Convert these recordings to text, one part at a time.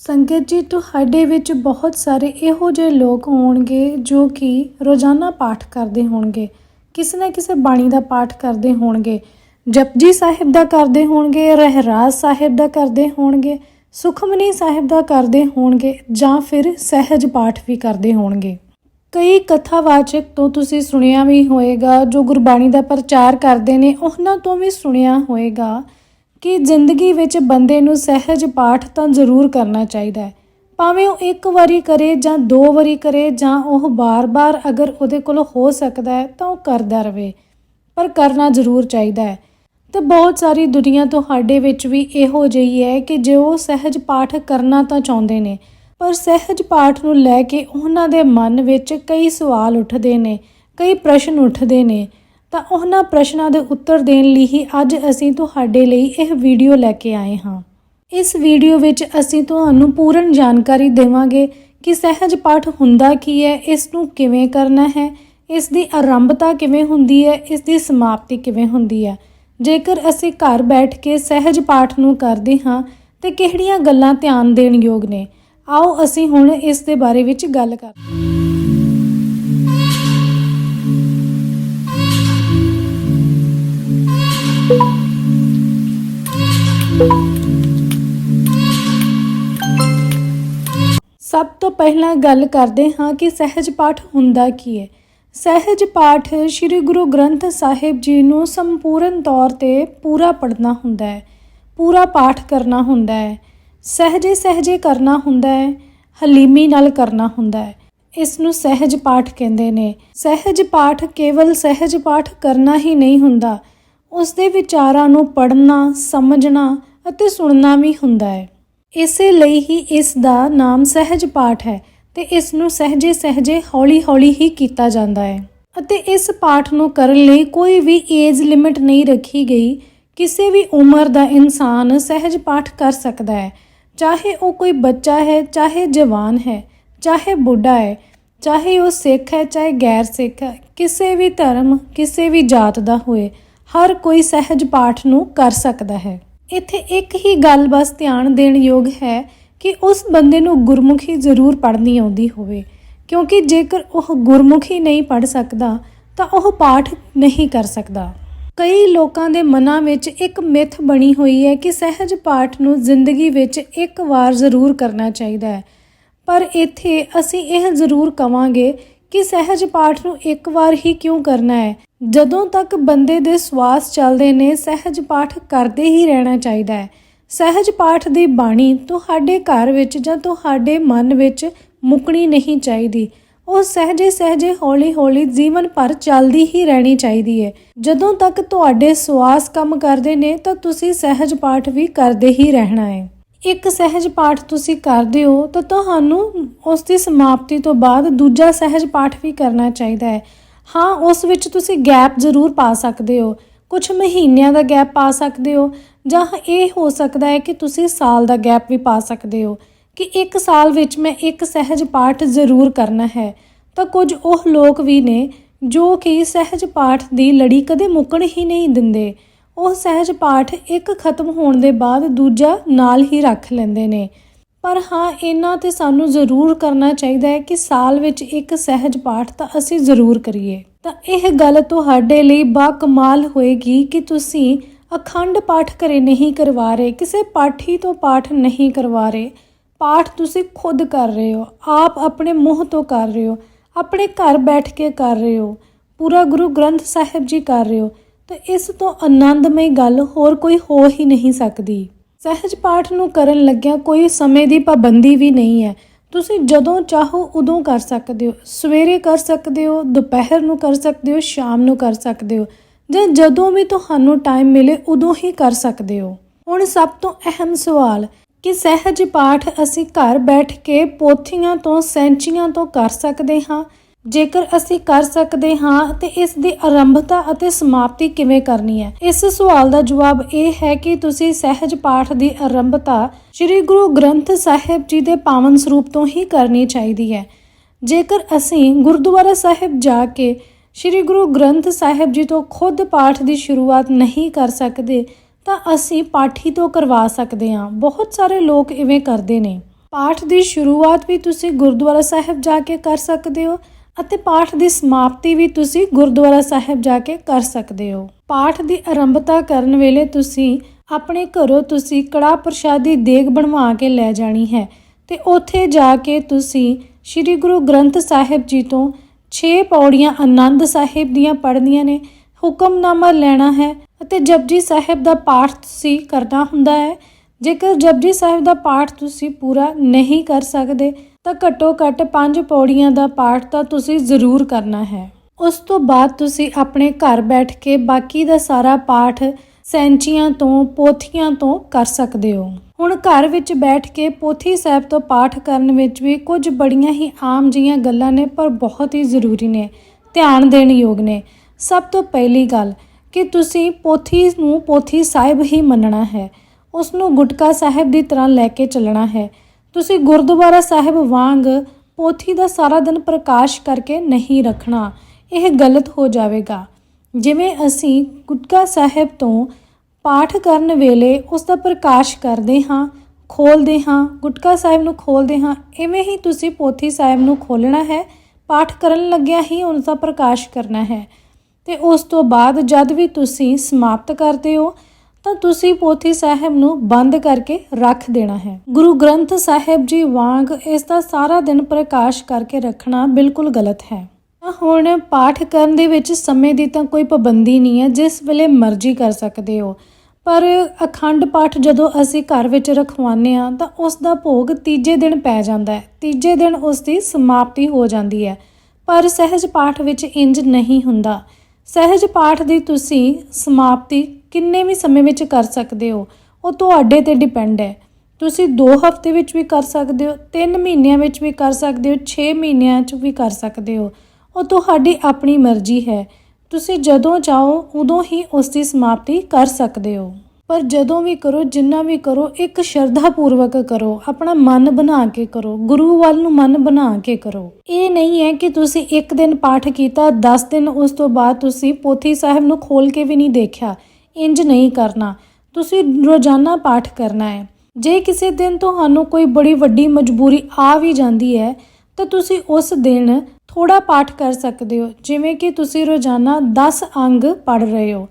ਸੰਗਤ ਜੀ, ਤੁਹਾਡੇ ਵਿੱਚ ਬਹੁਤ ਸਾਰੇ ਇਹੋ ਜਿਹੇ ਲੋਕ ਹੋਣਗੇ ਜੋ ਕਿ ਰੋਜ਼ਾਨਾ ਪਾਠ ਕਰਦੇ ਹੋਣਗੇ, ਕਿਸੇ ਨਾ ਕਿਸੇ ਬਾਣੀ ਦਾ ਪਾਠ ਕਰਦੇ ਹੋਣਗੇ, ਜਪਜੀ ਸਾਹਿਬ ਦਾ ਕਰਦੇ ਹੋਣਗੇ ਰਹਿਰਾਜ ਸਾਹਿਬ ਦਾ ਕਰਦੇ ਹੋਣਗੇ, ਸੁਖਮਨੀ ਸਾਹਿਬ ਦਾ ਕਰਦੇ ਹੋਣਗੇ ਜਾਂ ਫਿਰ ਸਹਿਜ ਪਾਠ ਵੀ ਕਰਦੇ ਹੋਣਗੇ। ਕਈ ਕਥਾਵਾਚਕ ਤੋਂ ਤੁਸੀਂ ਸੁਣਿਆ ਵੀ ਹੋਵੇਗਾ ਜੋ ਗੁਰਬਾਣੀ ਦਾ ਪ੍ਰਚਾਰ ਕਰਦੇ ਨੇ, ਉਹਨਾਂ ਤੋਂ ਵੀ ਸੁਣਿਆ ਹੋਵੇਗਾ ਕਿ ਜ਼ਿੰਦਗੀ ਵਿੱਚ ਬੰਦੇ ਨੂੰ ਸਹਿਜ ਪਾਠ ਤਾਂ ਜ਼ਰੂਰ ਕਰਨਾ ਚਾਹੀਦਾ ਹੈ। ਭਾਵੇਂ ਉਹ ਇੱਕ ਵਾਰੀ ਕਰੇ ਜਾਂ ਦੋ ਵਾਰੀ ਕਰੇ ਜਾਂ ਉਹ ਬਾਰ-ਬਾਰ ਅਗਰ ਉਹਦੇ ਕੋਲ ਹੋ ਸਕਦਾ ਹੈ ਤਾਂ ਉਹ ਕਰਦਾ ਰਵੇ, ਪਰ ਕਰਨਾ ਜ਼ਰੂਰ ਚਾਹੀਦਾ ਹੈ। ਤੇ ਬਹੁਤ ਸਾਰੀ ਦੁਨੀਆ ਤੁਹਾਡੇ ਵਿੱਚ ਵੀ ਇਹੋ ਜਿਹੀ ਹੈ ਕਿ ਜੇ ਉਹ ਸਹਿਜ ਪਾਠ ਕਰਨਾ ਤਾਂ ਚਾਹੁੰਦੇ ਨੇ, ਪਰ ਸਹਿਜ ਪਾਠ ਨੂੰ ਲੈ ਕੇ ਉਹਨਾਂ ਦੇ ਮਨ ਵਿੱਚ ਕਈ ਸਵਾਲ ਉੱਠਦੇ ਨੇ, ਕਈ ਪ੍ਰਸ਼ਨ ਉੱਠਦੇ ਨੇ। ਤਾਂ ਉਹਨਾਂ ਪ੍ਰਸ਼ਨਾਂ ਦੇ ਉੱਤਰ ਦੇਣ ਲਈ ਹੀ ਅੱਜ ਅਸੀਂ ਤੁਹਾਡੇ ਲਈ ਇਹ ਵੀਡੀਓ ਲੈ ਕੇ ਆਏ ਹਾਂ। ਇਸ ਵੀਡੀਓ ਵਿੱਚ ਅਸੀਂ ਤੁਹਾਨੂੰ ਪੂਰਨ ਜਾਣਕਾਰੀ ਦੇਵਾਂਗੇ ਕਿ ਸਹਿਜ ਪਾਠ ਹੁੰਦਾ ਕੀ ਹੈ, ਇਸ ਨੂੰ ਕਿਵੇਂ ਕਰਨਾ ਹੈ, ਇਸ ਦੀ ਆਰੰਭਤਾ ਕਿਵੇਂ ਹੁੰਦੀ ਹੈ, ਇਸ ਦੀ ਸਮਾਪਤੀ ਕਿਵੇਂ ਹੁੰਦੀ ਹੈ। ਜੇਕਰ ਅਸੀਂ ਘਰ ਬੈਠ ਕੇ ਸਹਿਜ ਪਾਠ ਨੂੰ ਕਰਦੇ ਹਾਂ, ਤੇ ਕਿਹੜੀਆਂ ਗੱਲਾਂ ਧਿਆਨ ਦੇਣ ਯੋਗ ਨੇ? ਆਓ ਅਸੀਂ ਹੁਣ ਇਸ ਦੇ ਬਾਰੇ ਵਿੱਚ ਗੱਲ ਕਰਦੇ ਹਾਂ ਸਭ ਤੋਂ ਪਹਿਲਾਂ ਗੱਲ ਕਰਦੇ ਹਾਂ ਕਿ ਸਹਿਜ ਪਾਠ ਹੁੰਦਾ ਕੀ ਹੈ। ਸਹਿਜ ਪਾਠ ਸ੍ਰੀ ਗੁਰੂ ਗ੍ਰੰਥ ਸਾਹਿਬ ਜੀ ਨੂੰ ਸੰਪੂਰਨ ਤੌਰ ਤੇ ਪੂਰਾ ਪੜ੍ਹਨਾ ਹੁੰਦਾ ਹੈ, ਪੂਰਾ ਪਾਠ ਕਰਨਾ ਹੁੰਦਾ ਹੈ, ਸਹਿਜੇ ਸਹਿਜੇ ਕਰਨਾ ਹੁੰਦਾ ਹੈ, ਹਲੀਮੀ ਨਾਲ ਕਰਨਾ ਹੁੰਦਾ ਹੈ। ਇਸ ਨੂੰ ਸਹਿਜ ਪਾਠ ਕਹਿੰਦੇ ਨੇ। ਸਹਿਜ ਪਾਠ ਕੇਵਲ ਸਹਿਜ ਪਾਠ ਕਰਨਾ ਹੀ ਨਹੀਂ ਹੁੰਦਾ ਉਸ ਦੇ ਵਿਚਾਰਾਂ ਨੂੰ ਪੜ੍ਹਨਾ, ਸਮਝਣਾ ਅਤੇ ਸੁਣਨਾ ਵੀ ਹੁੰਦਾ ਹੈ। ਇਸੇ ਲਈ ਹੀ ਇਸ ਦਾ ਨਾਮ ਸਹਿਜ ਪਾਠ ਹੈ ਤੇ ਇਸ ਨੂੰ ਸਹਜੇ ਸਹਜੇ ਹੌਲੀ-ਹੌਲੀ ਹੀ ਕੀਤਾ ਜਾਂਦਾ ਹੈ। ਅਤੇ ਇਸ ਪਾਠ ਨੂੰ ਕਰਨ ਲਈ ਕੋਈ ਵੀ ਏਜ ਲਿਮਿਟ ਨਹੀਂ ਰੱਖੀ ਗਈ। ਕਿਸੇ ਵੀ ਉਮਰ ਦਾ ਇਨਸਾਨ ਸਹਿਜ ਪਾਠ ਕਰ ਸਕਦਾ ਹੈ। ਚਾਹੇ ਉਹ ਕੋਈ ਬੱਚਾ ਹੈ, ਚਾਹੇ ਜਵਾਨ ਹੈ, ਚਾਹੇ ਬੁੱਢਾ ਹੈ, ਚਾਹੇ ਉਹ ਸਿੱਖ ਹੈ, ਚਾਹੇ ਗੈਰ ਸਿੱਖ ਹੈ, ਕਿਸੇ ਵੀ ਧਰਮ, ਕਿਸੇ ਵੀ ਜਾਤ ਦਾ ਹੋਏ। ਹਰ ਕੋਈ ਸਹਿਜ ਪਾਠ ਨੂੰ ਕਰ ਸਕਦਾ ਹੈ। ਇੱਥੇ ਇੱਕ ਹੀ ਗੱਲ ਬਸ ਧਿਆਨ ਦੇਣ ਯੋਗ ਹੈ ਕਿ ਉਸ ਬੰਦੇ ਨੂੰ ਗੁਰਮੁਖੀ ਜ਼ਰੂਰ ਪੜ੍ਹਨੀ ਆਉਂਦੀ ਹੋਵੇ, ਕਿਉਂਕਿ ਜੇਕਰ ਉਹ ਗੁਰਮੁਖੀ ਨਹੀਂ ਪੜ੍ਹ ਸਕਦਾ, ਤਾਂ ਉਹ ਪਾਠ ਨਹੀਂ ਕਰ ਸਕਦਾ। ਕਈ ਲੋਕਾਂ ਦੇ ਮਨਾਂ ਵਿੱਚ ਇੱਕ ਮਿੱਥ ਬਣੀ ਹੋਈ ਹੈ ਕਿ ਸਹਿਜ ਪਾਠ ਨੂੰ ਜ਼ਿੰਦਗੀ ਵਿੱਚ ਇੱਕ ਵਾਰ ਜ਼ਰੂਰ ਕਰਨਾ ਚਾਹੀਦਾ ਹੈ। ਪਰ ਇੱਥੇ ਅਸੀਂ ਇਹ ਜ਼ਰੂਰ ਕਵਾਂਗੇ ਕਿ ਸਹਿਜ ਪਾਠ ਨੂੰ ਇੱਕ ਵਾਰ ਹੀ ਕਿਉਂ ਕਰਨਾ ਹੈ? ਜਦੋਂ ਤੱਕ ਬੰਦੇ ਦੇ ਸਵਾਸ ਚੱਲਦੇ ਨੇ, ਸਹਿਜ ਪਾਠ ਕਰਦੇ ਹੀ ਰਹਿਣਾ ਚਾਹੀਦਾ ਹੈ। ਸਹਿਜ ਪਾਠ ਦੀ ਬਾਣੀ ਤੁਹਾਡੇ ਘਰ ਵਿੱਚ ਜਾਂ ਤੁਹਾਡੇ ਮਨ ਵਿੱਚ ਮੁਕਣੀ ਨਹੀਂ ਚਾਹੀਦੀ। ਉਹ ਸਹਜੇ ਸਹਜੇ ਹੌਲੀ ਹੌਲੀ ਜੀਵਨ ਭਰ ਚੱਲਦੀ ਹੀ ਰਹਿਣੀ ਚਾਹੀਦੀ ਹੈ। ਜਦੋਂ ਤੱਕ ਤੁਹਾਡੇ ਸਵਾਸ ਕੰਮ ਕਰਦੇ ਨੇ, ਤਾਂ ਤੁਸੀਂ ਸਹਿਜ ਪਾਠ ਵੀ ਕਰਦੇ ਹੀ ਰਹਿਣਾ ਹੈ। ਇੱਕ ਸਹਿਜ ਪਾਠ ਤੁਸੀਂ ਕਰਦੇ ਹੋ, ਤਾਂ ਤੁਹਾਨੂੰ ਉਸ ਦੀ ਸਮਾਪਤੀ ਤੋਂ ਬਾਅਦ ਦੂਜਾ ਸਹਿਜ ਪਾਠ ਵੀ ਕਰਨਾ ਚਾਹੀਦਾ ਹੈ। ਹਾਂ, ਉਸ ਵਿੱਚ ਤੁਸੀਂ ਗੈਪ ਜ਼ਰੂਰ ਪਾ ਸਕਦੇ ਹੋ। ਕੁਝ ਮਹੀਨਿਆਂ ਦਾ ਗੈਪ ਪਾ ਸਕਦੇ ਹੋ ਜਾਂ ਇਹ ਹੋ ਸਕਦਾ ਹੈ ਕਿ ਤੁਸੀਂ ਸਾਲ ਦਾ ਗੈਪ ਵੀ ਪਾ ਸਕਦੇ ਹੋ ਕਿ ਇੱਕ ਸਾਲ ਵਿੱਚ ਮੈਂ ਇੱਕ ਸਹਿਜ ਪਾਠ ਜ਼ਰੂਰ ਕਰਨਾ ਹੈ। ਤਾਂ ਕੁਝ ਉਹ ਲੋਕ ਵੀ ਨੇ ਜੋ ਕਿ ਸਹਿਜ ਪਾਠ ਦੀ ਲੜੀ ਕਦੇ ਮੁੱਕਣ ਹੀ ਨਹੀਂ ਦਿੰਦੇ। ਉਹ ਸਹਿਜ ਪਾਠ ਇੱਕ ਖਤਮ ਹੋਣ ਦੇ ਬਾਅਦ ਦੂਜਾ ਨਾਲ ਹੀ ਰੱਖ ਲੈਂਦੇ ਨੇ। ਪਰ ਹਾਂ, ਇਹਨਾਂ ਤੇ ਸਾਨੂੰ ਜ਼ਰੂਰ ਕਰਨਾ ਚਾਹੀਦਾ ਹੈ ਕਿ ਸਾਲ ਵਿੱਚ ਇੱਕ ਸਹਿਜ ਪਾਠ ਤਾਂ ਅਸੀਂ ਜ਼ਰੂਰ ਕਰੀਏ। ਤਾਂ ਇਹ ਗੱਲ ਤੁਹਾਡੇ ਲਈ ਬਾ ਕਮਾਲ ਹੋਏਗੀ ਕਿ ਤੁਸੀਂ ਅਖੰਡ ਪਾਠ ਘਰੇ ਨਹੀਂ ਕਰਵਾ ਰਹੇ, ਕਿਸੇ ਪਾਠੀ ਤੋਂ ਪਾਠ ਨਹੀਂ ਕਰਵਾ ਰਹੇ। ਪਾਠ ਤੁਸੀਂ ਖੁਦ ਕਰ ਰਹੇ ਹੋ, ਆਪ ਆਪਣੇ ਮੂੰਹ ਤੋਂ ਕਰ ਰਹੇ ਹੋ, ਆਪਣੇ ਘਰ ਬੈਠ ਕੇ ਕਰ ਰਹੇ ਹੋ, ਪੂਰਾ ਗੁਰੂ ਗ੍ਰੰਥ ਸਾਹਿਬ ਜੀ ਕਰ ਰਹੇ ਹੋ। ਤਾਂ ਇਸ ਤੋਂ ਆਨੰਦਮਈ ਗੱਲ ਹੋਰ ਕੋਈ ਹੋ ਹੀ ਨਹੀਂ ਸਕਦੀ। ਸਹਿਜ ਪਾਠ ਨੂੰ ਕਰਨ ਲੱਗਿਆਂ ਕੋਈ ਸਮੇਂ ਦੀ ਪਾਬੰਦੀ ਵੀ ਨਹੀਂ ਹੈ। ਤੁਸੀਂ ਜਦੋਂ ਚਾਹੋ ਉਦੋਂ ਕਰ ਸਕਦੇ ਹੋ। ਸਵੇਰੇ ਕਰ ਸਕਦੇ ਹੋ, ਦੁਪਹਿਰ ਨੂੰ ਕਰ ਸਕਦੇ ਹੋ, ਸ਼ਾਮ ਨੂੰ ਕਰ ਸਕਦੇ ਹੋ। ਜਾਂ ਜਦੋਂ ਵੀ ਤੁਹਾਨੂੰ ਟਾਈਮ ਮਿਲੇ ਉਦੋਂ ਹੀ ਕਰ ਸਕਦੇ ਹੋ। ਹੁਣ ਸਭ ਤੋਂ ਅਹਿਮ ਸਵਾਲ, ਕਿ ਸਹਿਜ ਪਾਠ ਅਸੀਂ ਘਰ ਬੈਠ ਕੇ ਪੋਥੀਆਂ ਤੋਂ, ਸੈਂਚੀਆਂ ਤੋਂ ਕਰ ਸਕਦੇ ਹਾਂ ਜੇਕਰ ਅਸੀਂ ਕਰ ਸਕਦੇ ਹਾਂ ਤੇ ਇਸ ਦੀ ਆਰੰਭਤਾ ਅਤੇ ਸਮਾਪਤੀ ਕਿਵੇਂ ਕਰਨੀ ਹੈ? ਇਸ ਸਵਾਲ ਦਾ ਜਵਾਬ ਇਹ ਹੈ ਕਿ ਤੁਸੀਂ ਸਹਿਜ ਪਾਠ ਦੀ ਆਰੰਭਤਾ ਸ੍ਰੀ ਗੁਰੂ ਗ੍ਰੰਥ ਸਾਹਿਬ ਜੀ ਦੇ ਪਾਵਨ ਸਰੂਪ ਤੋਂ ਹੀ ਕਰਨੀ ਚਾਹੀਦੀ ਹੈ। ਜੇਕਰ ਅਸੀਂ ਗੁਰਦੁਆਰਾ ਸਾਹਿਬ ਜਾ ਕੇ ਸ੍ਰੀ ਗੁਰੂ ਗ੍ਰੰਥ ਸਾਹਿਬ ਜੀ ਤੋਂ ਖੁਦ ਪਾਠ ਦੀ ਸ਼ੁਰੂਆਤ ਨਹੀਂ ਕਰ ਸਕਦੇ, ਤਾਂ ਅਸੀਂ ਪਾਠੀ ਤੋਂ ਕਰਵਾ ਸਕਦੇ ਹਾਂ। ਬਹੁਤ ਸਾਰੇ ਲੋਕ ਇਵੇਂ ਕਰਦੇ ਨੇ। ਪਾਠ ਦੀ ਸ਼ੁਰੂਆਤ ਵੀ ਤੁਸੀਂ ਗੁਰਦੁਆਰਾ ਸਾਹਿਬ ਜਾ ਕੇ ਕਰ ਸਕਦੇ ਹੋ ਅਤੇ ਪਾਠ ਦੀ ਸਮਾਪਤੀ ਵੀ ਤੁਸੀਂ ਗੁਰਦੁਆਰਾ ਸਾਹਿਬ ਜਾ ਕੇ ਕਰ ਸਕਦੇ ਹੋ। ਪਾਠ ਦੀ ਆਰੰਭਤਾ ਕਰਨ ਵੇਲੇ ਤੁਸੀਂ ਆਪਣੇ ਘਰੋਂ ਤੁਸੀਂ ਕੜਾ ਪ੍ਰਸ਼ਾਦੀ ਦੇਗ ਬਣਵਾ ਕੇ ਲੈ ਜਾਣੀ ਹੈ ਤੇ ਉੱਥੇ ਜਾ ਕੇ ਤੁਸੀਂ ਸ੍ਰੀ ਗੁਰੂ ਗ੍ਰੰਥ ਸਾਹਿਬ ਜੀ ਤੋਂ 6 ਪੌੜੀਆਂ ਆਨੰਦ ਸਾਹਿਬ ਦੀਆਂ ਪੜ੍ਹਨੀਆਂ ਨੇ, ਹੁਕਮਨਾਮਾ ਲੈਣਾ ਹੈ ਅਤੇ ਜਪਜੀ ਸਾਹਿਬ ਦਾ ਪਾਠ ਤੁਸੀਂ ਕਰਨਾ ਹੁੰਦਾ ਹੈ। ਜੇਕਰ ਜਪਜੀ ਸਾਹਿਬ ਦਾ ਪਾਠ ਤੁਸੀਂ ਪੂਰਾ ਨਹੀਂ ਕਰ ਸਕਦੇ, ਤਾਂ ਘੱਟੋ ਘੱਟ ਪੰਜ ਪੌੜੀਆਂ ਦਾ ਪਾਠ ਤਾਂ ਤੁਸੀਂ ਜ਼ਰੂਰ ਕਰਨਾ ਹੈ। ਉਸ ਤੋਂ ਬਾਅਦ ਤੁਸੀਂ ਆਪਣੇ ਘਰ ਬੈਠ ਕੇ ਬਾਕੀ ਦਾ ਸਾਰਾ ਪਾਠ ਸੈਂਚੀਆਂ ਤੋਂ, ਪੋਥੀਆਂ ਤੋਂ ਕਰ ਸਕਦੇ ਹੋ। ਹੁਣ ਘਰ ਵਿੱਚ ਬੈਠ ਕੇ ਪੋਥੀ ਸਾਹਿਬ ਤੋਂ ਪਾਠ ਕਰਨ ਵਿੱਚ ਵੀ ਕੁਝ ਬੜੀਆਂ ਹੀ ਆਮ ਜੀਆਂ ਗੱਲਾਂ ਨੇ, ਪਰ ਬਹੁਤ ਹੀ ਜ਼ਰੂਰੀ ਨੇ, ਧਿਆਨ ਦੇਣ ਯੋਗ ਨੇ। ਸਭ ਤੋਂ ਪਹਿਲੀ ਗੱਲ, ਕਿ ਤੁਸੀਂ ਪੋਥੀ ਨੂੰ ਪੋਥੀ ਸਾਹਿਬ ਹੀ ਮੰਨਣਾ ਹੈ। ਉਸ ਨੂੰ ਗੁਟਕਾ ਸਾਹਿਬ ਦੀ ਤਰ੍ਹਾਂ ਲੈ ਕੇ ਚੱਲਣਾ ਹੈ। ਤੁਸੀਂ ਗੁਰਦੁਆਰਾ ਸਾਹਿਬ ਵਾਂਗ ਪੋਥੀ ਦਾ ਸਾਰਾ ਦਿਨ ਪ੍ਰਕਾਸ਼ ਕਰਕੇ ਨਹੀਂ ਰੱਖਣਾ, ਇਹ ਗਲਤ ਹੋ ਜਾਵੇਗਾ। ਜਿਵੇਂ ਅਸੀਂ ਗੁਟਕਾ ਸਾਹਿਬ ਤੋਂ ਪਾਠ ਕਰਨ ਵੇਲੇ ਉਸ ਦਾ ਪ੍ਰਕਾਸ਼ ਕਰਦੇ ਹਾਂ ਖੋਲਦੇ ਹਾਂ, ਗੁਟਕਾ ਸਾਹਿਬ ਨੂੰ ਖੋਲਦੇ ਹਾਂ, ਇਵੇਂ ਹੀ ਤੁਸੀਂ ਪੋਥੀ ਸਾਹਿਬ ਨੂੰ ਖੋਲਣਾ ਹੈ, ਪਾਠ ਕਰਨ ਲੱਗਿਆ ਹੀ ਉਸ ਦਾ ਪ੍ਰਕਾਸ਼ ਕਰਨਾ ਹੈ। ਤੇ ਉਸ ਤੋਂ ਬਾਅਦ ਜਦ ਵੀ ਤੁਸੀਂ ਸਮਾਪਤ ਕਰਦੇ ਹੋ ਤਾਂ ਤੁਸੀਂ ਪੋਥੀ ਸਾਹਿਬ ਨੂੰ ਬੰਦ ਕਰਕੇ ਰੱਖ ਦੇਣਾ ਹੈ। ਗੁਰੂ ਗ੍ਰੰਥ ਸਾਹਿਬ ਜੀ ਵਾਂਗ ਇਸ ਦਾ ਸਾਰਾ ਦਿਨ ਪ੍ਰਕਾਸ਼ ਕਰਕੇ ਰੱਖਣਾ ਬਿਲਕੁਲ ਗਲਤ ਹੈ। ਹੁਣ ਪਾਠ ਕਰਨ ਦੇ ਵਿੱਚ ਸਮੇਂ ਦੀ ਤਾਂ ਕੋਈ ਪਾਬੰਦੀ ਨਹੀਂ ਹੈ, ਜਿਸ ਵੇਲੇ ਮਰਜ਼ੀ ਕਰ ਸਕਦੇ ਹੋ। ਪਰ ਅਖੰਡ ਪਾਠ ਜਦੋਂ ਅਸੀਂ ਘਰ ਵਿੱਚ ਰਖਵਾਉਂਦੇ ਆ ਤਾਂ ਉਸ ਦਾ ਭੋਗ ਤੀਜੇ ਦਿਨ ਪੈ ਜਾਂਦਾ ਹੈ। ਤੀਜੇ ਦਿਨ ਉਸ ਦੀ ਸਮਾਪਤੀ ਹੋ ਜਾਂਦੀ ਹੈ। ਪਰ ਸਹਿਜ ਪਾਠ ਵਿੱਚ ਇੰਜ ਨਹੀਂ ਹੁੰਦਾ। ਸਹਿਜ ਪਾਠ ਦੀ ਤੁਸੀਂ ਸਮਾਪਤੀ ਕਿੰਨੇ ਵੀ ਸਮੇਂ ਵਿੱਚ ਕਰ ਸਕਦੇ ਹੋ, ਉਹ ਤੁਹਾਡੇ ਤੇ ਡਿਪੈਂਡ ਹੈ। ਤੁਸੀਂ 2 ਹਫ਼ਤੇ ਵਿੱਚ ਵੀ ਕਰ ਸਕਦੇ ਹੋ 3 ਮਹੀਨਿਆਂ ਵਿੱਚ ਵੀ ਕਰ ਸਕਦੇ ਹੋ 6 ਮਹੀਨਿਆਂ 'ਚ ਵੀ ਕਰ ਸਕਦੇ ਹੋ। ਉਹ ਤੁਹਾਡੀ ਆਪਣੀ ਮਰਜ਼ੀ ਹੈ। ਤੁਸੀਂ ਜਦੋਂ ਚਾਹੋ, ਉਦੋਂ ਹੀ ਉਸ ਦੀ ਸਮਾਪਤੀ ਕਰ ਸਕਦੇ ਹੋ। ਪਰ ਜਦੋਂ ਵੀ ਕਰੋ, ਜਿੰਨਾ ਵੀ ਕਰੋ, ਇੱਕ ਸ਼ਰਧਾ ਪੂਰਵਕ ਕਰੋ। ਆਪਣਾ ਮਨ ਬਣਾ ਕੇ ਕਰੋ। ਗੁਰੂ ਵੱਲ ਨੂੰ ਮਨ ਬਣਾ ਕੇ ਕਰੋ। ਇਹ ਨਹੀਂ ਹੈ ਕਿ ਤੁਸੀਂ ਇੱਕ ਦਿਨ ਪਾਠ ਕੀਤਾ 10 ਦਿਨ ਉਸ ਤੋਂ ਬਾਅਦ ਤੁਸੀਂ ਪੋਥੀ ਸਾਹਿਬ ਨੂੰ ਖੋਲ ਕੇ ਵੀ ਨਹੀਂ ਦੇਖਿਆ। ਇੰਜ ਨਹੀਂ ਕਰਨਾ। ਤੁਸੀਂ ਰੋਜ਼ਾਨਾ ਪਾਠ ਕਰਨਾ ਹੈ। ਜੇ ਕਿਸੇ ਦਿਨ ਤੁਹਾਨੂੰ ਕੋਈ ਬੜੀ ਵੱਡੀ ਮਜਬੂਰੀ ਆ ਵੀ ਜਾਂਦੀ ਹੈ, ਤਾਂ ਤੁਸੀਂ ਉਸ ਦਿਨ ਥੋੜਾ ਪਾਠ ਕਰ ਸਕਦੇ ਹੋ। ਜਿਵੇਂ ਕਿ ਤੁਸੀਂ ਰੋਜ਼ਾਨਾ 10 ਅੰਗ ਪੜ ਰਹੇ ਹੋ।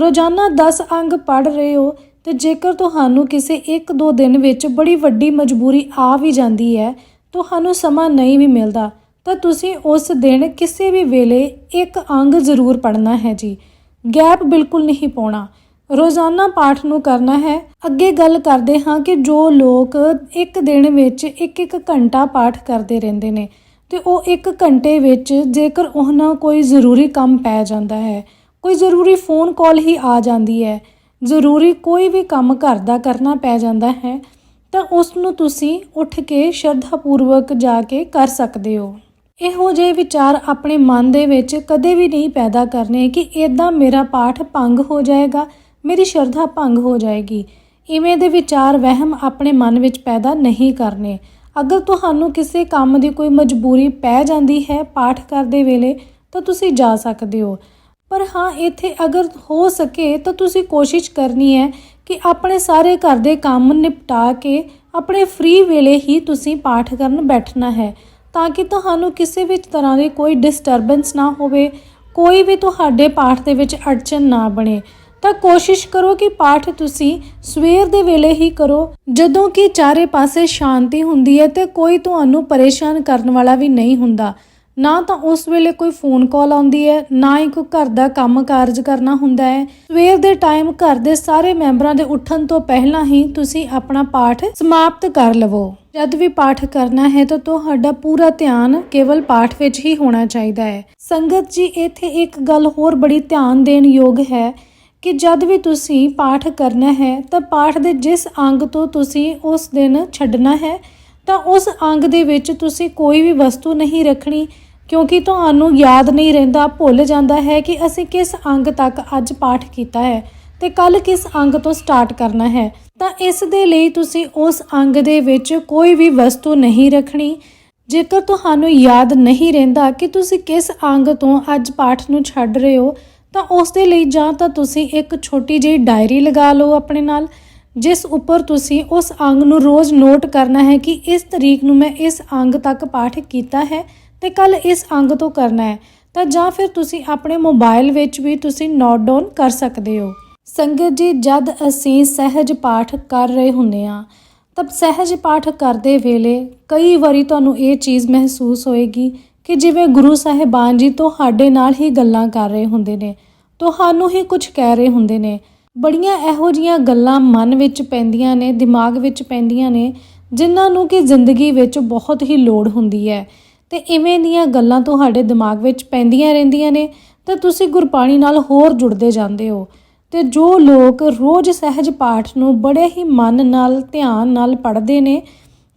ਰੋਜ਼ਾਨਾ 10 ਅੰਗ ਪੜ ਰਹੇ ਹੋ, ਤੇ ਜੇਕਰ ਤੁਹਾਨੂੰ ਕਿਸੇ ਇੱਕ ਦੋ ਦਿਨ ਵਿੱਚ ਬੜੀ ਵੱਡੀ ਮਜਬੂਰੀ ਆ ਵੀ ਜਾਂਦੀ ਹੈ, ਤੁਹਾਨੂੰ ਸਮਾਂ ਨਹੀਂ ਵੀ ਮਿਲਦਾ, ਤਾਂ ਤੁਸੀਂ ਉਸ ਦਿਨ ਕਿਸੇ ਵੀ ਵੇਲੇ ਇੱਕ ਅੰਗ ਜ਼ਰੂਰ ਪੜਨਾ ਹੈ ਜੀ। ਗੈਪ ਬਿਲਕੁਲ ਨਹੀਂ ਪਾਉਣਾ। ਰੋਜ਼ਾਨਾ ਪਾਠ ਨੂੰ ਕਰਨਾ ਹੈ। ਅੱਗੇ ਗੱਲ ਕਰਦੇ ਹਾਂ ਕਿ ਜੋ ਲੋਕ ਇੱਕ ਦਿਨ ਵਿੱਚ ਇੱਕ ਇੱਕ ਘੰਟਾ ਪਾਠ ਕਰਦੇ ਰਹਿੰਦੇ ਨੇ ਤੇ ਉਹ ਇੱਕ ਘੰਟੇ ਵਿੱਚ ਜੇਕਰ ਉਹਨਾਂ ਕੋਈ ਜ਼ਰੂਰੀ ਕੰਮ ਪੈ ਜਾਂਦਾ ਹੈ, ਕੋਈ ਜ਼ਰੂਰੀ ਫੋਨ ਕਾਲ ਹੀ ਆ ਜਾਂਦੀ ਹੈ, ਜ਼ਰੂਰੀ ਕੋਈ ਵੀ ਕੰਮ ਘਰ ਦਾ ਕਰਨਾ ਪੈ ਜਾਂਦਾ ਹੈ, ਤਾਂ ਉਸ ਨੂੰ ਤੁਸੀਂ ਉੱਠ ਕੇ ਸ਼ਰਧਾਪੂਰਵਕ ਜਾ ਕੇ ਕਰ ਸਕਦੇ ਹੋ। ਇਹੋ ਜਿਹੇ ਵਿਚਾਰ ਆਪਣੇ ਮਨ ਦੇ ਵਿੱਚ ਕਦੇ ਵੀ ਨਹੀਂ ਪੈਦਾ ਕਰਨੇ ਕਿ ਇਦਾਂ ਮੇਰਾ ਪਾਠ ਭੰਗ ਹੋ ਜਾਏਗਾ, ਮੇਰੀ ਸ਼ਰਧਾ ਭੰਗ ਹੋ ਜਾਏਗੀ। ਇਵੇਂ ਦੇ ਵਿਚਾਰ ਵਹਿਮ ਆਪਣੇ ਮਨ ਵਿੱਚ ਪੈਦਾ ਨਹੀਂ ਕਰਨੇ। ਅਗਰ ਤੁਹਾਨੂੰ ਕਿਸੇ ਕੰਮ ਦੀ ਕੋਈ ਮਜਬੂਰੀ ਪੈ ਜਾਂਦੀ ਹੈ ਪਾਠ ਕਰਦੇ ਵੇਲੇ, ਤਾਂ ਤੁਸੀਂ ਜਾ ਸਕਦੇ ਹੋ। ਪਰ ਹਾਂ, ਇੱਥੇ ਅਗਰ ਹੋ ਸਕੇ ਤਾਂ ਤੁਸੀਂ ਕੋਸ਼ਿਸ਼ ਕਰਨੀ ਹੈ ਕਿ ਆਪਣੇ ਸਾਰੇ ਘਰ ਦੇ ਕੰਮ ਨਿਪਟਾ ਕੇ ਆਪਣੇ ਫ੍ਰੀ ਵੇਲੇ ਹੀ ਤੁਸੀਂ ਪਾਠ ਕਰਨ ਬੈਠਣਾ ਹੈ। ਤਾਂ ਕਿ ਤੁਹਾਨੂੰ ਕਿਸੇ ਵੀ ਤਰ੍ਹਾਂ ਦੀ ਕੋਈ ਡਿਸਟਰਬੈਂਸ ਨਾ ਹੋਵੇ, ਕੋਈ ਵੀ ਤੁਹਾਡੇ ਪਾਠ ਦੇ ਵਿੱਚ ਅੜਚਨ ਨਾ ਬਣੇ। ਤਾਂ ਕੋਸ਼ਿਸ਼ ਕਰੋ ਕਿ ਪਾਠ ਤੁਸੀਂ ਸਵੇਰ ਦੇ ਵੇਲੇ ਹੀ ਕਰੋ, ਜਦੋਂ ਕਿ ਚਾਰੇ ਪਾਸੇ ਸ਼ਾਂਤੀ ਹੁੰਦੀ ਹੈ ਤੇ ਕੋਈ ਤੁਹਾਨੂੰ ਪਰੇਸ਼ਾਨ ਕਰਨ ਵਾਲਾ ਵੀ ਨਹੀਂ ਹੁੰਦਾ। ਨਾ ਤਾਂ ਉਸ ਵੇਲੇ ਕੋਈ ਫੋਨ ਕਾਲ ਆਉਂਦੀ ਹੈ, ਨਾ ਹੀ ਕੋਈ ਘਰ ਦਾ ਕੰਮ ਕਾਰਜ ਕਰਨਾ ਹੁੰਦਾ ਹੈ। ਸਵੇਰ ਦੇ ਟਾਈਮ ਘਰ ਦੇ ਸਾਰੇ ਮੈਂਬਰਾਂ ਦੇ ਉੱਠਣ ਤੋਂ ਪਹਿਲਾਂ ਹੀ ਤੁਸੀਂ ਆਪਣਾ ਪਾਠ ਸਮਾਪਤ ਕਰ ਲਵੋ। ਜਦ ਵੀ ਪਾਠ ਕਰਨਾ ਹੈ ਤਾਂ ਤੁਹਾਡਾ ਪੂਰਾ ਧਿਆਨ ਕੇਵਲ ਪਾਠ ਵਿੱਚ ਹੀ ਹੋਣਾ ਚਾਹੀਦਾ ਹੈ। ਸੰਗਤ ਜੀ, ਇੱਥੇ ਇੱਕ ਗੱਲ ਹੋਰ ਬੜੀ ਧਿਆਨ ਦੇਣ ਯੋਗ ਹੈ ਕਿ ਜਦ ਵੀ ਤੁਸੀਂ ਪਾਠ ਕਰਨਾ ਹੈ ਤਾਂ ਪਾਠ ਦੇ ਜਿਸ ਅੰਗ ਤੋਂ ਤੁਸੀਂ ਉਸ ਦਿਨ ਛੱਡਣਾ ਹੈ, ਤਾਂ ਉਸ ਅੰਗ ਦੇ ਵਿੱਚ ਤੁਸੀਂ ਕੋਈ ਵੀ ਵਸਤੂ ਨਹੀਂ ਰੱਖਣੀ, ਕਿਉਂਕਿ ਤੁਹਾਨੂੰ ਯਾਦ ਨਹੀਂ ਰਹਿੰਦਾ, ਭੁੱਲ ਜਾਂਦਾ ਹੈ ਕਿ ਅਸੀਂ ਕਿਸ ਅੰਗ ਤੱਕ ਅੱਜ ਪਾਠ ਕੀਤਾ ਹੈ ਤੇ ਕੱਲ ਕਿਸ ਅੰਗ ਤੋਂ ਸਟਾਰਟ ਕਰਨਾ ਹੈ। ਤਾਂ ਇਸ ਦੇ ਲਈ ਤੁਸੀਂ ਉਸ ਅੰਗ ਦੇ ਵਿੱਚ ਕੋਈ ਵੀ ਵਸਤੂ ਨਹੀਂ ਰੱਖਣੀ। ਜੇਕਰ ਤੁਹਾਨੂੰ ਯਾਦ ਨਹੀਂ ਰਹਿੰਦਾ ਕਿ ਤੁਸੀਂ ਕਿਸ ਅੰਗ ਤੋਂ ਅੱਜ ਪਾਠ ਨੂੰ ਛੱਡ ਰਹੇ ਹੋ, ਤਾਂ ਉਸ ਦੇ ਲਈ ਜਾਂ ਤਾਂ ਤੁਸੀਂ ਇੱਕ ਛੋਟੀ ਜਿਹੀ ਡਾਇਰੀ ਲਗਾ ਲਓ ਆਪਣੇ ਨਾਲ, ਜਿਸ ਉੱਪਰ ਤੁਸੀਂ ਉਸ ਅੰਗ ਨੂੰ ਰੋਜ਼ ਨੋਟ ਕਰਨਾ ਹੈ ਕਿ ਇਸ ਤਰੀਕ ਨੂੰ ਮੈਂ ਇਸ ਅੰਗ ਤੱਕ ਪਾਠ ਕੀਤਾ ਹੈ ਤੇ ਕੱਲ ਇਸ ਅੰਗ ਤੋਂ ਕਰਨਾ ਹੈ। ਤਾਂ ਜਾਂ ਫਿਰ ਤੁਸੀਂ ਆਪਣੇ ਮੋਬਾਈਲ ਵਿੱਚ ਵੀ ਤੁਸੀਂ ਨੋਟ ਡਾਊਨ ਕਰ ਸਕਦੇ ਹੋ। ਸੰਗਤ ਜੀ, ਜਦ ਅਸੀਂ ਸਹਿਜ ਪਾਠ ਕਰ ਰਹੇ ਹੁੰਦੇ ਹਾਂ, ਤਬ ਸਹਿਜ ਪਾਠ ਕਰਦੇ ਵੇਲੇ ਕਈ ਵਾਰੀ ਤੁਹਾਨੂੰ ਇਹ ਚੀਜ਼ ਮਹਿਸੂਸ ਹੋਏਗੀ ਕਿ ਜਿਵੇਂ ਗੁਰੂ ਸਾਹਿਬਾਨ ਜੀ ਤੁਹਾਡੇ ਨਾਲ ਹੀ ਗੱਲਾਂ ਕਰ ਰਹੇ ਹੁੰਦੇ ਨੇ, ਤੁਹਾਨੂੰ ਹੀ ਕੁਝ ਕਹਿ ਰਹੇ ਹੁੰਦੇ ਨੇ। ਬੜੀਆਂ ਇਹੋ ਜੀਆਂ ਗੱਲਾਂ ਮਨ ਵਿੱਚ ਪੈਂਦੀਆਂ ਨੇ, ਦਿਮਾਗ ਵਿੱਚ ਪੈਂਦੀਆਂ ਨੇ, ਜਿਨ੍ਹਾਂ ਨੂੰ ਕਿ ਜ਼ਿੰਦਗੀ ਵਿੱਚ ਬਹੁਤ ਹੀ ਲੋੜ ਹੁੰਦੀ ਹੈ। ਤੇ ਇਵੇਂ ਦੀਆਂ ਗੱਲਾਂ ਤੁਹਾਡੇ ਦਿਮਾਗ ਵਿੱਚ ਪੈਂਦੀਆਂ ਰਹਿੰਦੀਆਂ ਨੇ, ਤਾਂ ਤੁਸੀਂ ਗੁਰਬਾਣੀ ਨਾਲ ਹੋਰ ਜੁੜਦੇ ਜਾਂਦੇ ਹੋ। ਤੇ ਜੋ ਲੋਕ ਰੋਜ਼ ਸਹਿਜ ਪਾਠ ਨੂੰ ਬੜੇ ਹੀ ਮਨ ਨਾਲ, ਧਿਆਨ ਨਾਲ ਪੜ੍ਹਦੇ ਨੇ,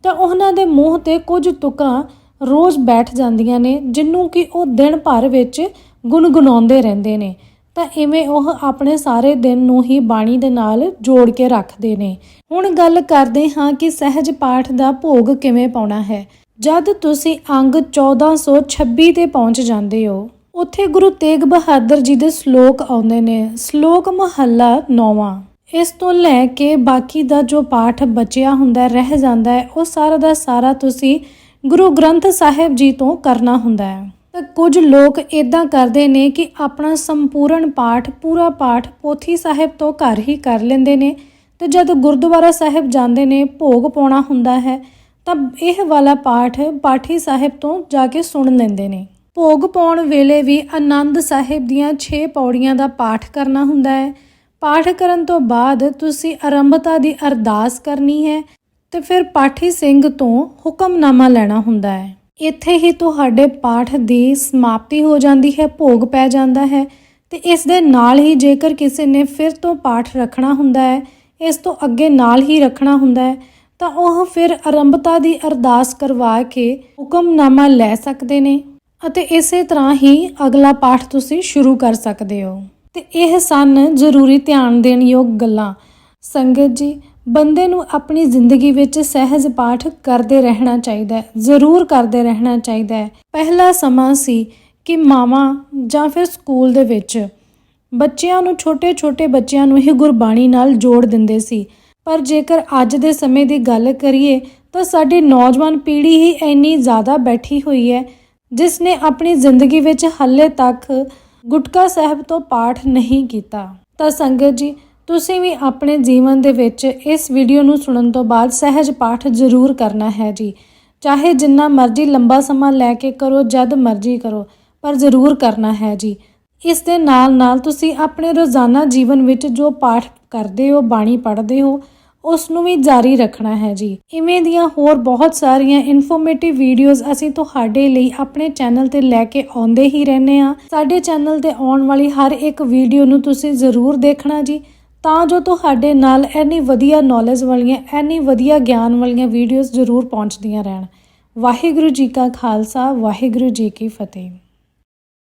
ਤਾਂ ਉਹਨਾਂ ਦੇ ਮੂੰਹ ਤੇ ਕੁਝ ਤੁਕਾਂ ਰੋਜ਼ ਬੈਠ ਜਾਂਦੀਆਂ ਨੇ, ਜਿੰਨੂੰ ਕਿ ਉਹ ਦਿਨ ਭਰ ਵਿੱਚ ਗੁੰਗੁਣਾਉਂਦੇ ਰਹਿੰਦੇ ਨੇ। ਤਾਂ ਇਵੇਂ ਉਹ ਆਪਣੇ ਸਾਰੇ ਦਿਨ ਨੂੰ ਹੀ ਬਾਣੀ ਦੇ ਨਾਲ ਜੋੜ ਕੇ ਰੱਖਦੇ ਨੇ। ਹੁਣ ਗੱਲ ਕਰਦੇ ਹਾਂ ਕਿ ਸਹਿਜ ਪਾਠ ਦਾ ਭੋਗ ਕਿਵੇਂ ਪਾਉਣਾ ਹੈ। ਜਦ ਤੁਸੀਂ ਅੰਗ 1426 ਤੇ ਪਹੁੰਚ ਜਾਂਦੇ ਹੋ ਉੱਥੇ ਗੁਰੂ ਤੇਗ ਬਹਾਦਰ ਜੀ ਦੇ ਸ਼ਲੋਕ ਆਉਂਦੇ ਨੇ। ਸ਼ਲੋਕ ਮਹੱਲਾ 9ਵਾਂ ਇਸ ਤੋਂ ਲੈ ਕੇ ਬਾਕੀ ਦਾ ਜੋ ਪਾਠ ਬਚਿਆ ਹੁੰਦਾ, ਰਹਿ ਜਾਂਦਾ ਹੈ, ਉਹ ਸਾਰਾ ਦਾ ਸਾਰਾ ਤੁਸੀਂ ਗੁਰੂ ਗ੍ਰੰਥ ਸਾਹਿਬ ਜੀ ਤੋਂ ਕਰਨਾ ਹੁੰਦਾ ਹੈ। ਤਾਂ ਕੁਝ ਲੋਕ ਇਦਾਂ ਕਰਦੇ ਨੇ ਕਿ ਆਪਣਾ ਸੰਪੂਰਨ ਪਾਠ, ਪੂਰਾ ਪਾਠ ਪੋਥੀ ਸਾਹਿਬ ਤੋਂ ਘਰ ਹੀ ਕਰ ਲੈਂਦੇ ਨੇ ਤੇ ਜਦ ਗੁਰਦੁਆਰਾ ਸਾਹਿਬ ਜਾਂਦੇ ਨੇ, ਭੋਗ ਪਾਉਣਾ ਹੁੰਦਾ ਹੈ, ਤਾਂ ਇਹ ਵਾਲਾ ਪਾਠ ਪਾਠੀ ਸਾਹਿਬ ਤੋਂ ਜਾ ਕੇ ਸੁਣ ਲੈਂਦੇ ਨੇ। ਭੋਗ ਪਾਉਣ ਵੇਲੇ ਵੀ ਆਨੰਦ ਸਾਹਿਬ ਦੀਆਂ 6 ਪੌੜੀਆਂ ਦਾ ਪਾਠ ਕਰਨਾ ਹੁੰਦਾ ਹੈ। ਪਾਠ ਕਰਨ ਤੋਂ ਬਾਅਦ ਤੁਸੀਂ ਆਰੰਭਤਾ ਦੀ ਅਰਦਾਸ ਕਰਨੀ ਹੈ ਤੇ ਫਿਰ ਪਾਠੀ ਸਿੰਘ ਤੋਂ ਹੁਕਮਨਾਮਾ ਲੈਣਾ ਹੁੰਦਾ ਹੈ। ਇੱਥੇ ਹੀ ਤੁਹਾਡੇ ਪਾਠ ਦੀ ਸਮਾਪਤੀ ਹੋ ਜਾਂਦੀ ਹੈ, ਭੋਗ ਪੈ ਜਾਂਦਾ ਹੈ ਤੇ ਇਸ ਦੇ ਨਾਲ ਹੀ ਜੇਕਰ ਕਿਸੇ ਨੇ ਫਿਰ ਤੋਂ ਪਾਠ ਰੱਖਣਾ ਹੁੰਦਾ ਹੈ, ਇਸ ਤੋਂ ਅੱਗੇ ਨਾਲ ਹੀ ਰੱਖਣਾ ਹੁੰਦਾ ਹੈ, ਤਾਂ ਉਹ ਫਿਰ ਆਰੰਭਤਾ ਦੀ ਅਰਦਾਸ ਕਰਵਾ ਕੇ ਹੁਕਮਨਾਮਾ ਲੈ ਸਕਦੇ ਨੇ। ਅਤੇ ਇਸੇ ਤਰ੍ਹਾਂ ਹੀ ਅਗਲਾ ਪਾਠ ਤੁਸੀਂ ਸ਼ੁਰੂ ਕਰ ਸਕਦੇ ਹੋ। ਤੇ ਇਹ ਸਨ ਜ਼ਰੂਰੀ ਧਿਆਨ ਦੇਣ ਯੋਗ ਗੱਲਾਂ। ਸੰਗਤ ਜੀ, ਬੰਦੇ ਨੂੰ ਆਪਣੀ ਜ਼ਿੰਦਗੀ ਵਿੱਚ ਸਹਿਜ ਪਾਠ ਕਰਦੇ ਰਹਿਣਾ ਚਾਹੀਦਾ ਹੈ, ਜ਼ਰੂਰ ਕਰਦੇ ਰਹਿਣਾ ਚਾਹੀਦਾ ਹੈ। ਪਹਿਲਾ ਸਮਾਂ ਸੀ ਕਿ ਮਾਵਾਂ ਜਾਂ ਫਿਰ ਸਕੂਲ ਦੇ ਵਿੱਚ ਬੱਚਿਆਂ ਨੂੰ ਛੋਟੇ-ਛੋਟੇ ਬੱਚਿਆਂ ਨੂੰ ਹੀ ਗੁਰਬਾਣੀ ਨਾਲ ਜੋੜ ਦਿੰਦੇ ਸੀ। ਪਰ ਜੇਕਰ ਅੱਜ ਦੇ ਸਮੇਂ ਦੀ ਗੱਲ ਕਰੀਏ ਤਾਂ ਸਾਡੀ ਨੌਜਵਾਨ ਪੀੜ੍ਹੀ ਹੀ ਇੰਨੀ ਜ਼ਿਆਦਾ ਬੈਠੀ ਹੋਈ ਹੈ ਜਿਸ ਨੇ ਆਪਣੀ ਜ਼ਿੰਦਗੀ ਵਿੱਚ ਹਾਲੇ ਤੱਕ ਗੁਟਕਾ ਸਾਹਿਬ ਤੋਂ ਪਾਠ ਨਹੀਂ ਕੀਤਾ। ਤਾਂ ਸੰਗਤ ਜੀ, ਤੁਸੀਂ ਵੀ ਆਪਣੇ ਜੀਵਨ ਦੇ ਵਿੱਚ ਇਸ ਵੀਡੀਓ ਨੂੰ ਸੁਣਨ ਤੋਂ ਬਾਅਦ ਸਹਿਜ ਪਾਠ ਜ਼ਰੂਰ ਕਰਨਾ ਹੈ ਜੀ। ਚਾਹੇ ਜਿੰਨਾ ਮਰਜ਼ੀ ਲੰਬਾ ਸਮਾਂ ਲੈ ਕੇ ਕਰੋ, ਜਦ ਮਰਜ਼ੀ ਕਰੋ, ਪਰ ਜ਼ਰੂਰ ਕਰਨਾ ਹੈ ਜੀ। ਇਸ ਦੇ ਨਾਲ ਨਾਲ ਤੁਸੀਂ ਆਪਣੇ ਰੋਜ਼ਾਨਾ ਜੀਵਨ ਵਿੱਚ ਜੋ ਪਾਠ ਕਰਦੇ ਹੋ, ਬਾਣੀ ਪੜ੍ਹਦੇ ਹੋ ਉਸ ਨੂੰ ਵੀ ਜਾਰੀ ਰੱਖਣਾ ਹੈ ਜੀ। ਇਵੇਂ ਦੀਆਂ ਹੋਰ ਬਹੁਤ ਸਾਰੀਆਂ ਇਨਫੋਰਮੇਟਿਵ ਵੀਡੀਓਜ਼ ਅਸੀਂ ਤੁਹਾਡੇ ਲਈ ਆਪਣੇ ਚੈਨਲ ਤੇ ਲੈ ਕੇ ਆਉਂਦੇ ਹੀ ਰਹਿੰਦੇ ਆ ਸਾਡੇ ਚੈਨਲ ਤੇ ਆਉਣ ਵਾਲੀ ਹਰ ਇੱਕ ਵੀਡੀਓ ਨੂੰ ਤੁਸੀਂ ਜ਼ਰੂਰ ਦੇਖਣਾ ਜੀ। ਤਾਂ ਜੋ ਤੁਹਾਡੇ ਨਾਲ ਐਨੀ ਵਧੀਆ ਨੌਲੇਜ ਵਾਲੀਆਂ ਐਨੀ ਵਧੀਆ ਗਿਆਨ ਵਾਲੀਆਂ ਵੀਡੀਓਜ਼ ਜ਼ਰੂਰ ਪਹੁੰਚਦੀਆਂ ਰਹਿਣ। ਵਾਹਿਗੁਰੂ ਜੀ ਕਾ ਖਾਲਸਾ, ਵਾਹਿਗੁਰੂ ਜੀ ਕੀ ਫਤਿਹ।